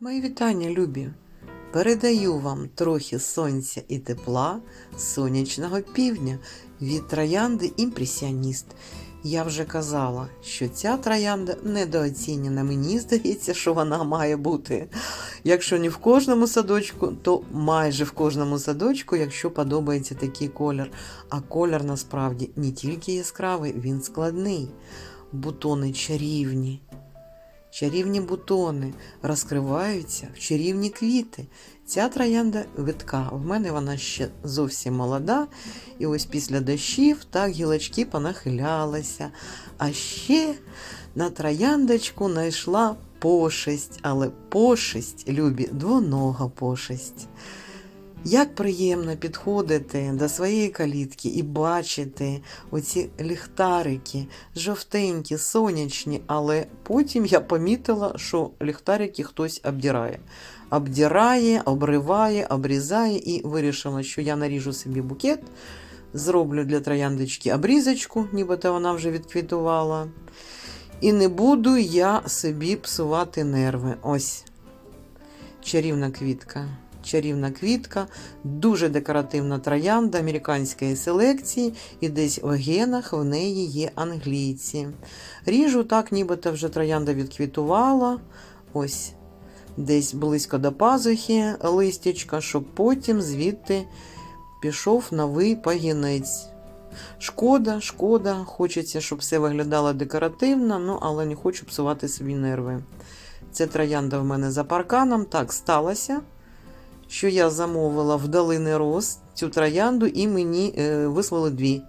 Мої вітання, любі! Передаю вам трохи сонця і тепла сонячного півдня від троянди імпресіоніст. Я вже казала, що ця троянда недооцінена. Мені здається, що вона має бути. Якщо не в кожному садочку, то майже в кожному садочку, якщо подобається такий колір. А колір насправді не тільки яскравий, він складний. Бутони чарівні. Чарівні бутони розкриваються в чарівні квіти. Ця троянда витка. В мене вона ще зовсім молода. І ось після дощів так гілочки понахилялися. А ще на трояндочку знайшла пошесть, але пошесть, любі, двонога пошесть. Як приємно підходити до своєї калітки і бачити оці ліхтарики, жовтенькі, сонячні, але потім я помітила, що ліхтарики хтось обдирає. Обдирає, обриває, обрізає і вирішила, що я наріжу собі букет, зроблю для трояндочки обрізочку, нібито вона вже відквітувала. І не буду я собі псувати нерви. Ось чарівна квітка чарівна квітка, дуже декоративна троянда американської селекції, і десь в генах в неї є англійці. Ріжу так, нібито вже троянда відквітувала. Ось десь близько до пазухи листячка, щоб потім звідти пішов новий пагінець. Шкода, шкода, хочеться, щоб все виглядало декоративно, ну, але не хочу псувати собі нерви. Це троянда в мене за парканом. Так сталося що я замовила в долини роз цю троянду, і мені е, вислали дві.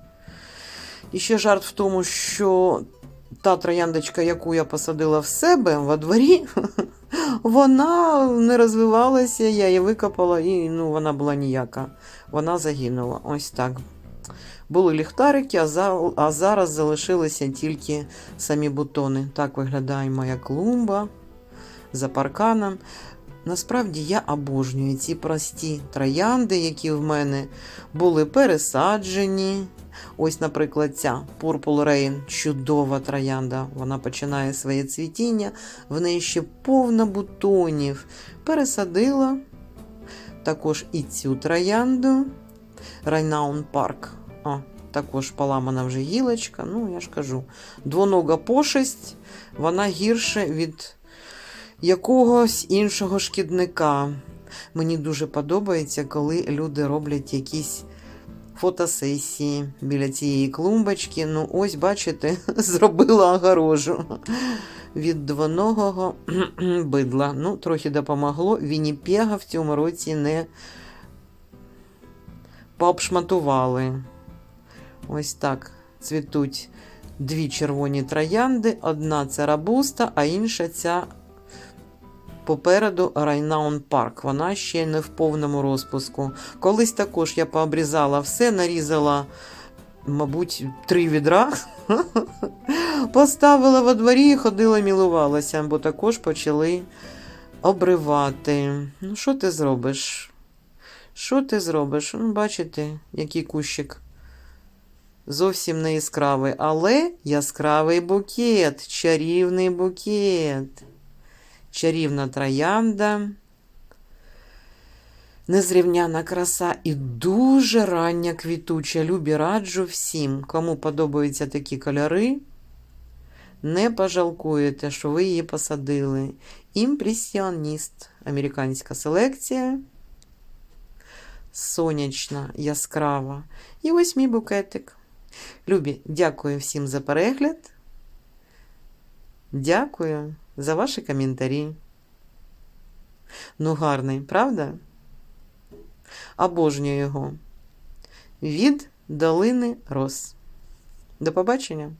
І ще жарт в тому, що та трояндочка, яку я посадила в себе во дворі, вона не розвивалася, я її викопала, і ну, вона була ніяка. Вона загинула. Ось так. Були ліхтарики, а, за, а зараз залишилися тільки самі бутони. Так виглядає моя клумба за парканом. Насправді я обожнюю ці прості троянди, які в мене були пересаджені. Ось, наприклад, ця Purple Rain чудова троянда. Вона починає своє цвітіння, в неї ще повно бутонів. Пересадила також і цю троянду. Райнаун Парк. О, також поламана вже гілочка. Ну, я ж кажу, двонога пошесть, вона гірше від якогось іншого шкідника. Мені дуже подобається, коли люди роблять якісь фотосесії біля цієї клумбочки. Ну, ось, бачите, зробила огорожу від двоногого бидла. Ну, трохи допомогло. Вінніпега в цьому році не пообшматували. Ось так цвітуть дві червоні троянди. Одна це рабуста, а інша ця Попереду Райнаун Парк. Вона ще не в повному розпуску. Колись також я пообрізала все, нарізала, мабуть, три відра. Поставила во дворі і ходила, мілувалася, бо також почали обривати. Ну, що ти зробиш? Що ти зробиш? Ну, Бачите, який кущик. Зовсім не яскравий, але яскравий букет, чарівний букет чарівна троянда, незрівняна краса і дуже рання квітуча. Любі раджу всім, кому подобаються такі кольори. Не пожалкуєте, що ви її посадили. Імпресіоніст, американська селекція. Сонячна, яскрава. І ось мій букетик. Любі, дякую всім за перегляд. Дякую за ваші коментарі. Ну, гарний, правда? Обожнюю його. Від долини роз. До побачення!